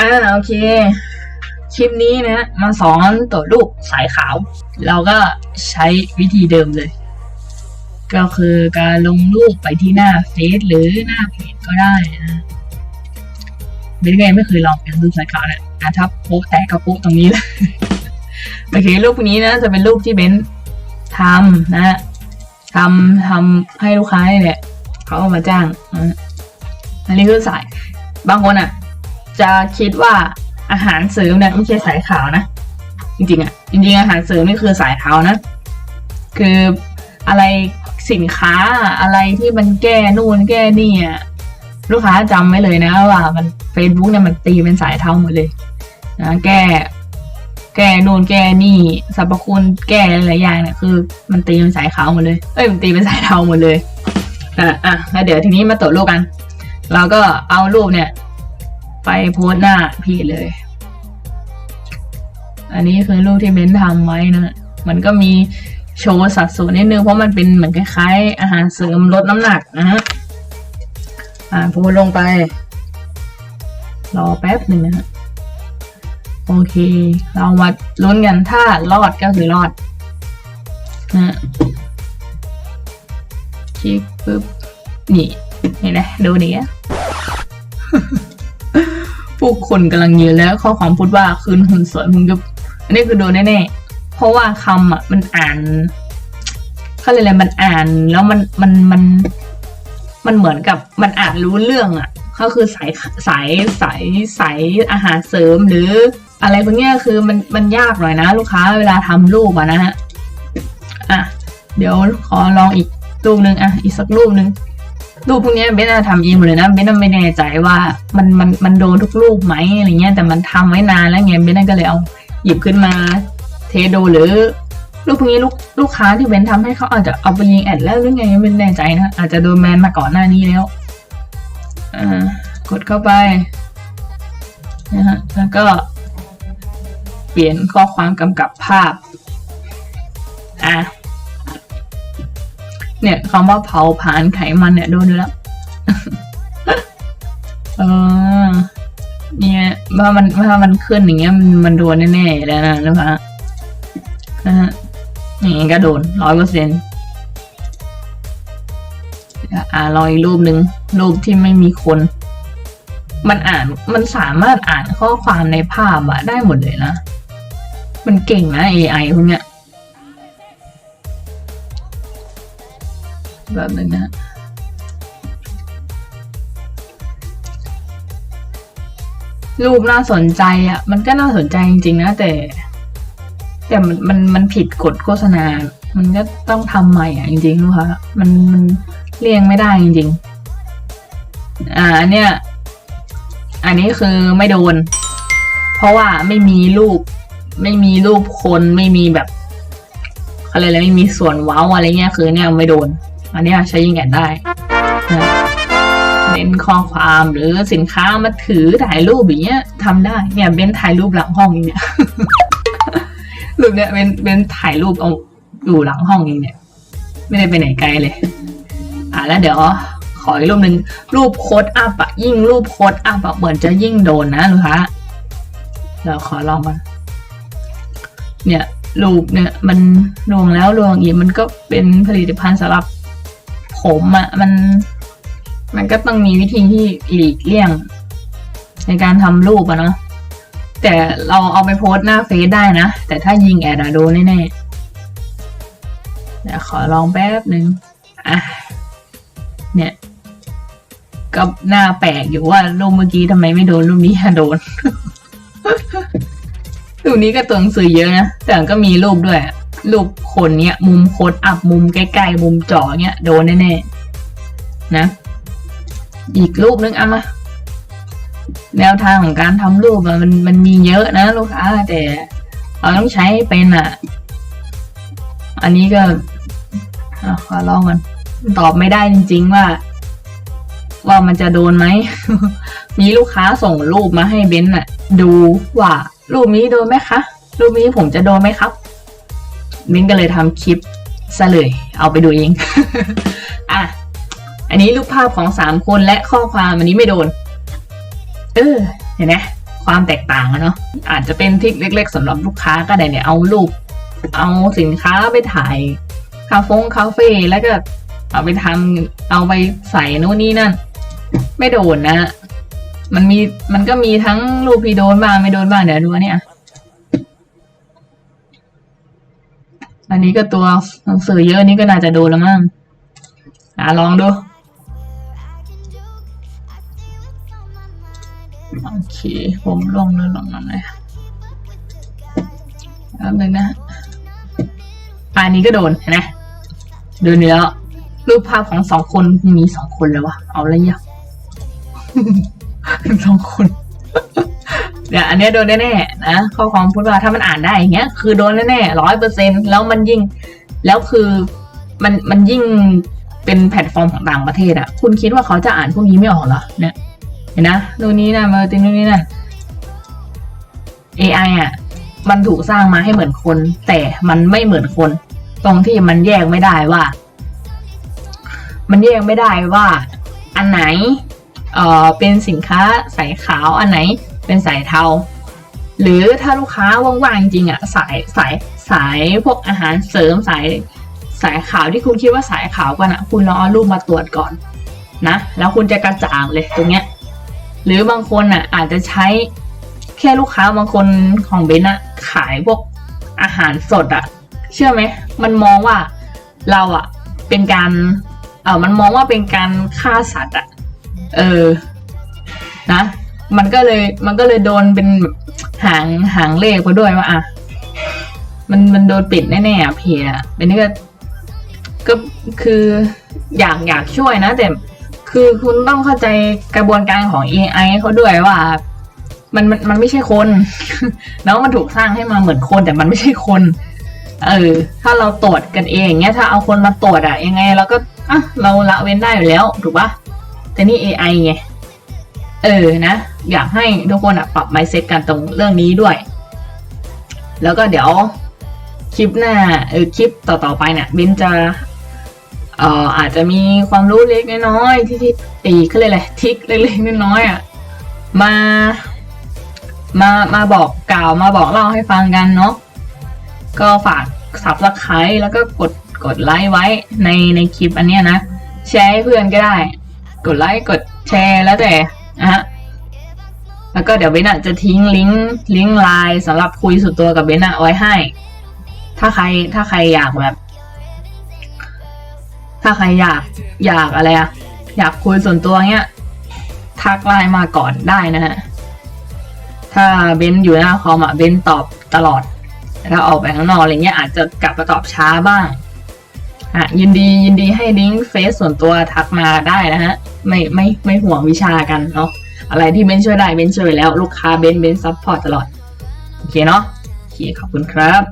อ่าโอเค คลิปนี้นะมาสอนตัวรูปสายขาว เราก็ใช้วิธีเดิมเลย ก็คือการลงรูปไปที่หน้าเฟซหรือหน้าเพจก็ได้นะไม่ได้ไม่เคยลองเป็นรูปสายขาวเนี่ยอะถ้าโป๊ะแตกก็โป๊ะตรงนี้เลยโอเครูปนี้นะจะเป็นรูปที่เบนทำนะทำทำให้ลูกค้าเนี่ยเขาเอามาจ้างอันนี้คือสายบางคนอะ จะคิดว่าอาหารเสริมเนี่ยไม่ใช่สายขาวนะ จริงๆอะจริงๆอาหารเสริมนี่คือสายเทานะ คืออะไรสินค้าอะไรที่มันแก้นู่นแก้นี่อะลูกค้าจำไว้เลยนะว่ามัน Facebook เนี่ยมันตีเป็นสายเทาหมดเลยนะแก้แก้นู่นแก้นี่สรรพคุณแก้หลายๆอย่างเนี่ยคือ มันตีเป็นสายขาวหมดเลย เอ้ยมันตีเป็นสายเทาหมดเลยอะอะแล้วเดี๋ยวทีนี้มาตรวจรูปกัน เราก็เอารูปเนี่ย ไปโพสหน้าเพจเลย อันนี้คือรูปที่เบนทำไว้นะมันก็มีโชว์สัดส่วนนิดนึงเพราะมันเป็นเหมือนคล้ายๆ อาหารเสริมลดน้ำหนักนะฮะอ่าโพสลงไป รอแป๊บหนึ่งนะฮะโอเค เรามาลุ้นกันถ้ารอดก็คือรอดนะฮะคลิกปุ๊บนี่เห็นไหมดูนี่ะ ผู้คนกำลังยืนแล้วข้อความพูดว่าคืนหุ่นสวยมึงก็อันนี้คือโดนแน่ๆเพราะว่าคำอะมันอ่านเขาเรียกอะไรมันอ่านแล้วมันมันมันมันเหมือนกับมันอ่านรู้เรื่องอะก็คือสายสายสายสายอาหารเสริมหรืออะไรพวกนี้คือมันมันยากหน่อยนะ ลูกค้าเวลาทำรูปอะนะฮะอะเดี๋ยวขอลองอีกรูปหนึ่งอะอีกสักรูปหนึ่ง รูปพวกนี้เบนน่ะทำเองหมดเลยนะเบนน่ไม่แน่ใจว่ามันมันมันโดนทุกรูปไหมอะไรเงี้ยแต่มันทำไว้นานแล้วไงเบนน่ะก็เลยเอาหยิบขึ้นมาเทดูหรือรูปพวกนี้ลูกลูกค้าที่เบนทำให้เขาอาจจะเอาไปยิงแอดแล้วหรือไงไม่แน่ใจนะอาจจะโดนแมนมาก่อนหน้านี้แล้วอ่ากดเข้าไปนะฮะแล้วก็เปลี่ยนข้อความกำกับภาพอะ เนี่ยคำว่าเผาผลาญไขมันเนี่ยโดนอยู่แล้วเออเนี่ยว่ามันว่ามันขึ้นอย่างเงี้ยมันมันโดนแน่ๆแล้วนะนะคะนะฮะอย่างงี้ก็โดนร้อยเปอร์เซ็นต์อ่ารออีกรูปหนึ่งรูปที่ไม่มีคน มันอ่านมันสามารถอ่านข้อความในภาพอะได้หมดเลยนะ มันเก่งนะ AI พวกเนี้ย แบบนึงนะรูปน่าสนใจอะ มันก็น่าสนใจจริงๆนะแต่ แต่มันมันมันผิดกฎโฆษณา มันก็ต้องทำใหม่อะจริงๆลูกค้ามันมันเลี่ยงไม่ได้จริงๆ อ่าอันเนี้ยอันนี้คือไม่โดน เพราะว่าไม่มีรูป ไม่มีรูปคนไม่มีแบบอะไรอะไรไม่มีส่วนว้าวอะไรเงี้ยคือเนี่ยไม่โดน อันนี้ใช้ยิงแอดได้นะเน้นข้อความหรือสินค้ามาถือถ่ายรูปอย่างเงี้ยทำได้เนี่ยเบนถ่ายรูปหลังห้องอย่างเนี่ยรูปเนี้ยเบนเบนถ่ายรูปเอาอยู่หลังห้องเองเนี่ยไม่ได้ไปไหนไกลเลย อะแล้วเดี๋ยวขออีกรูปหนึ่งรูปโค้ดอัพอะยิ่งรูปโค้ดอัพอะเหมือนจะยิ่งโดนนะลูกค้าเดี๋ยวขอลองมันเนี่ยรูปเนี่ยมันลวงแล้วลวงอีกมันก็เป็นผลิตภัณฑ์สำหรับ ผมอะ่ะมัน มันก็ต้องมีวิธีที่หลีกเลี่ยง ในการทำรูปอะเนาะแต่เราเอาไปโพสต์หน้าเฟซได้นะ แต่ถ้ายิงแอดอะโดนแน่ๆเดี๋ยวขอลองแป๊บหนึ่งอะเนี่ยก็หน้าแปลกอยู่ว่ารูปเมื่อกี้ทำไมไม่โดนรูปนี้โดนรูปนี้ก็ตัวหนังสือเยอะนะแต่ก็มีรูปด้วย รูปคนเนี้ย มุมโคดอัพมุมใกล้ๆมุมจ่อเนี้ยโดนแน่ๆนะ อีกรูปนึงเอามาแนวทางของการทำรูปอะมันมันมีเยอะนะลูกค้าแต่เราต้องใช้ใเป็นอะ อันนี้ก็ขอลองกันตอบไม่ได้จริง ๆ ว่า ว่ามันจะโดนไหม มีลูกค้าส่งรูปมาให้เบนซ์อะดูว่ารูปนี้โดนไหมคะ รูปนี้ผมจะโดนไหมครับ เบนก็เลยทำคลิปซะเลย เอาไปดูเอง อะ อันนี้รูปภาพของสามคนและข้อความอันนี้ไม่โดน เออ เห็นไหมความแตกต่างอะเนาะ อาจจะเป็นทริกเล็ก ๆสำหรับลูกค้าก็ได้เนี่ย เอารูป เอาสินค้าไปถ่ายคาเฟงคาเฟ่แล้วก็เอาไปทำเอาไปใส่นู่นนี่นั่น ไม่โดนนะ มันมี มันก็มีทั้งรูปที่โดนบ้างไม่โดนบ้างเดี๋ยวดูเนี่ย อันนี้ก็ตัวหนังสือเยอะนี่ก็น่าจะโดนแล้วมั้งอะลองดู โอเค ผมลองดูลองหน่อยแป๊บนึงนะอันนี้ก็โดนนไหมดูเนื้อรูปภาพของสองคนมีสองคนเลยวะเอาอะไรยังสองคน เดี๋ยวอันเนี้ยโดนแน่ๆนะข้อความพูดว่าถ้ามันอ่านได้อย่างเงี้ยคือโดนแน่ๆร้อยเปอร์เซ็นแล้วมันยิ่ง แล้วคือมันมันยิ่งเป็นแพลตฟอร์มของต่างประเทศอะคุณคิดว่าเขาจะอ่านพวกนี้ไม่ออกเหรอเนี่ยเห็นนะนู่นนี่นะมาตินนู่นนี่นะ AI อะมันถูกสร้างมาให้เหมือนคน แต่มันไม่เหมือนคน ตรงที่มันแยกไม่ได้ว่า มันแยกไม่ได้ว่า อันไหนเอ่อเป็นสินค้าสายขาวอันไหน เป็นสายเทา หรือถ้าลูกค้าว่างๆจริงอะสายสายสายพวกอาหารเสริมสายสายขาวที่คุณคิดว่าสายขาวกันอะคุณลองเอารูปมาตรวจก่อนนะแล้วคุณจะกระจ่างเลยตรงเนี้ยหรือบางคนอะอาจจะใช้แค่ลูกค้าบางคนของเบนอะขายพวกอาหารสดอะเชื่อไหมมันมองว่าเราอะเป็นการเออมันมองว่าเป็นการฆ่าสัตว์อะเออนะ มันก็เลยมันก็เลยโดนเป็นหางหางเลขไปด้วยว่าอะมันมันโดนปิดแน่ๆอะเพจอะเป็นนี่ก็ก็คืออยากอยากช่วยนะ แต่คือคุณต้องเข้าใจกระบวนการของ AI เขาด้วยว่า มันมันมันไม่ใช่คน แล้วมันถูกสร้างให้มาเหมือนคนแต่มันไม่ใช่คน เออ ถ้าเราตรวจกันเองเงี้ยถ้าเอาคนมาตรวจอะยังไงเราก็อะเราละเว้นได้อยู่แล้ว ถูกปะแต่นี่ AI ไง เออนะ อยากให้ทุกคนอะปรับ mindset กันตรงเรื่องนี้ด้วย แล้วก็เดี๋ยวคลิปหน้าเออคลิปต่อๆไปเนี่ยบินจะเอ่ออาจจะมีความรู้เล็กน้อยที่ที่ตีเขาเลยกอะทิกเล็กๆน้อยๆอะมามามาบอกกล่าวมาบอกเล่าให้ฟังกันเนาะก็ฝากสับสไครแล้วก็กดกดไลค์ไว้ในในคลิปอันเนี้ยนะ แชร์ให้เพื่อนก็ได้ กดไลค์กดแชร์แล้วแต่ นะฮะแล้วก็เดี๋ยวเบนอะจะทิ้งลิงก์ลิงก์ไลน์สำหรับคุยสุดตัวกับเบนอะไว้ให้ ถ้าใครถ้าใครอยากแบบ ถ้าใครอยากอยากอะไรอะอยากคุยส่วนตัวเงี้ยทักไลน์มาก่อนได้นะฮะถ้าเบนอยู่หน้าคอมอะเบนตอบตลอดถ้าออกไปข้างนอกอะไรเงี้ยอาจจะกลับมาตอบช้าบ้างอะยินดียินดีให้ลิงก์เฟซส่วนตัวทักมาได้นะฮะ ไม่ไม่ไม่ห่วงวิชากันเนาะอะไรที่เบนช่วยได้เบนช่วยแล้วลูกค้าเบนเบนซัพพอร์ตตลอด โอเคเนาะโอเคขอบคุณครับ